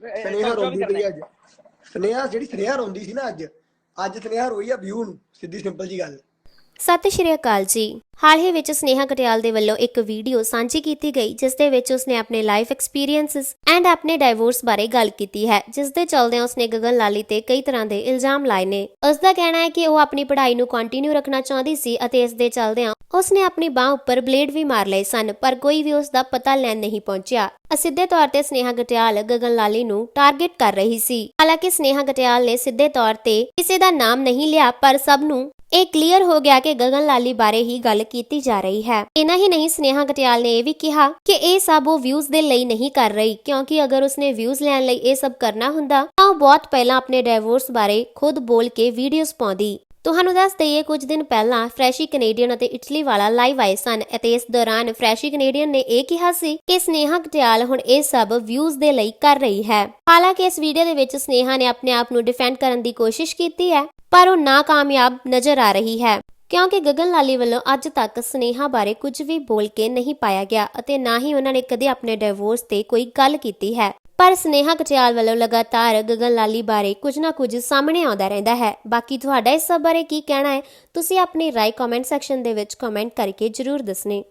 ਸਨੇਹਾ ਰੋਂਦੀ ਪਈ ਅੱਜ? ਸਨੇਹਾ ਜਿਹੜੀ ਸਨੇਹਾ ਰੋਂਦੀ ਸੀ ਨਾ ਅੱਜ ਅੱਜ ਸਨੇਹਾ ਰੋਈ ਆ ਵਿਊ ਨੂੰ ਸਿੱਧੀ ਸਿੰਪਲ ਜੀ ਗੱਲ। ਸਤਿ ਸ਼੍ਰੀ ਅਕਾਲ ਜੀ। ਹਾਲ ਹੀ ਵਿੱਚ ਸਨੇਹਾ ਕਟਿਆਲ ਦੇ ਵੱਲੋਂ ਇੱਕ ਵੀਡੀਓ ਸਾਂਝੀ ਕੀਤੀ ਗਈ, ਜਿਸ ਦੇ ਵਿੱਚ ਉਸਨੇ ਆਪਣੇ ਲਾਈਫ ਐਕਸਪੀਰੀਐਂਸਸ ਐਂਡ ਆਪਣੇ ਡਾਈਵੋਰਸ ਬਾਰੇ ਗੱਲ ਕੀਤੀ ਹੈ, ਜਿਸ ਦੇ ਚਲਦਿਆਂ ਉਸਨੇ ਗਗਨ ਲਾਲੀ ਤੇ ਕਈ ਤਰ੍ਹਾਂ ਦੇ ਇਲਜ਼ਾਮ ਲਾਏ ਨੇ। ਉਸ ਦਾ ਕਹਿਣਾ ਹੈ ਕਿ ਉਹ ਆਪਣੀ ਪੜ੍ਹਾਈ ਨੂੰ ਕੰਟੀਨਿਊ ਰੱਖਣਾ ਚਾਹੁੰਦੀ ਸੀ ਅਤੇ ਇਸ ਦੇ ਚਲਦਿਆਂ ਉਸਨੇ ਆਪਣੀ ਬਾਹ ਉੱਪਰ ਬਲੇਡ ਵੀ ਮਾਰ ਲਏ ਸਨ, ਪਰ ਕੋਈ ਵੀ ਉਸ ਦਾ ਪਤਾ ਲੈਣ ਨਹੀਂ ਪਹੁੰਚਿਆ। ਅਸਿੱਧੇ ਤੌਰ ਤੇ ਸਨੇਹਾ ਗਟਿਆਲ ਗਗਨ ਲਾਲੀ ਨੂੰ ਟਾਰਗੇਟ ਕਰ ਰਹੀ ਸੀ। ਹਾਲਾਂਕਿ ਸਨੇਹਾ ਗਟਿਆਲ ਨੇ ਸਿੱਧੇ ਤੌਰ ਤੇ ਕਿਸੇ ਦਾ ਨਾਮ ਨਹੀਂ ਲਿਆ, ਪਰ ਸਭ ਨੂੰ ਇਹ ਕਲੀਅਰ ਹੋ ਗਿਆ ਕਿ ਗਗਨ ਲਾਲੀ ਬਾਰੇ ਹੀ ਗੱਲ ਕੀਤੀ ਜਾ ਰਹੀ ਹੈ। ਇਨਾ ਹੀ ਨਹੀਂ, ਸਨੇਹਾ ਗਟਿਆਲ ਨੇ ਇਹ ਵੀ ਕਿਹਾ ਕਿ ਇਹ ਸਭ ਉਹ ਵਿਊਜ਼ ਦੇ ਲਈ ਨਹੀਂ ਕਰ ਰਹੀ, ਕਿਉਂਕਿ ਅਗਰ ਉਸਨੇ ਵਿਊਜ਼ ਲੈਣ ਲਈ ਇਹ ਸਭ ਕਰਨਾ ਹੁੰਦਾ, ਤਾਂ ਉਹ ਬਹੁਤ ਪਹਿਲਾਂ ਆਪਣੇ ਡਾਈਵੋਰਸ ਬਾਰੇ ਖੁਦ ਬੋਲ ਕੇ ਵੀਡੀਓਜ਼ ਪਾਉਂਦੀ। ਤੁਹਾਨੂੰ ਦੱਸ ਦਈਏ, ਕੁਝ ਦਿਨ ਪਹਿਲਾਂ ਫਰੈਸ਼ੀ ਕੈਨੇਡੀਅਨ ਅਤੇ ਇਟਲੀ ਵਾਲਾ ਲਾਈਵ ਆਏ ਸਨ ਅਤੇ ਇਸ ਦੌਰਾਨ ਫਰੈਸ਼ੀ ਕੈਨੇਡੀਅਨ ਨੇ ਇਹ ਕਿਹਾ ਸੀ ਕਿ ਸਨੇਹਾ ਗਟਿਆਲ ਹੁਣ ਇਹ ਸਭ ਵਿਊਜ਼ ਦੇ ਲਈ ਕਰ ਰਹੀ ਹੈ। ਹਾਲਾਂਕਿ ਇਸ ਵੀਡੀਓ ਦੇ ਵਿੱਚ ਸਨੇਹਾ ਨੇ ਆਪਣੇ ਆਪ ਨੂੰ ਡਿਫੈਂਡ ਕਰਨ ਦੀ ਕੋਸ਼ਿਸ਼ ਕੀਤੀ ਹੈ ਪਰ ਉਹ ਨਾਕਾਮਯਾਬ ਨਜ਼ਰ ਆ ਰਹੀ ਹੈ, ਕਿਉਂਕਿ ਗਗਨ ਲਾਲੀ ਵੱਲੋਂ ਅੱਜ ਤੱਕ ਸਨੇਹਾ ਬਾਰੇ ਕੁਝ ਵੀ ਬੋਲ ਕੇ ਨਹੀਂ ਪਾਇਆ ਗਿਆ ਅਤੇ ਨਾ ਹੀ ਉਹਨਾਂ ਨੇ ਕਦੇ ਆਪਣੇ ਡਿਵੋਰਸ ਤੇ ਕੋਈ ਗੱਲ ਕੀਤੀ ਹੈ। ਪਰ ਸਨੇਹਾ ਕਟਿਆਲ ਵੱਲੋਂ ਲਗਾਤਾਰ ਗਗਨ ਲਾਲੀ ਬਾਰੇ ਕੁਝ ਨਾ ਕੁਝ ਸਾਹਮਣੇ ਆਉਂਦਾ ਰਹਿੰਦਾ ਹੈ। ਬਾਕੀ ਤੁਹਾਡਾ ਇਸ ਸਭ ਬਾਰੇ ਕੀ ਕਹਿਣਾ ਹੈ, ਤੁਸੀਂ ਆਪਣੀ ਰਾਏ ਕਮੈਂਟ ਸੈਕਸ਼ਨ ਦੇ ਵਿੱਚ ਕਮੈਂਟ ਕਰਕੇ ਜਰੂਰ ਦੱਸਣੇ।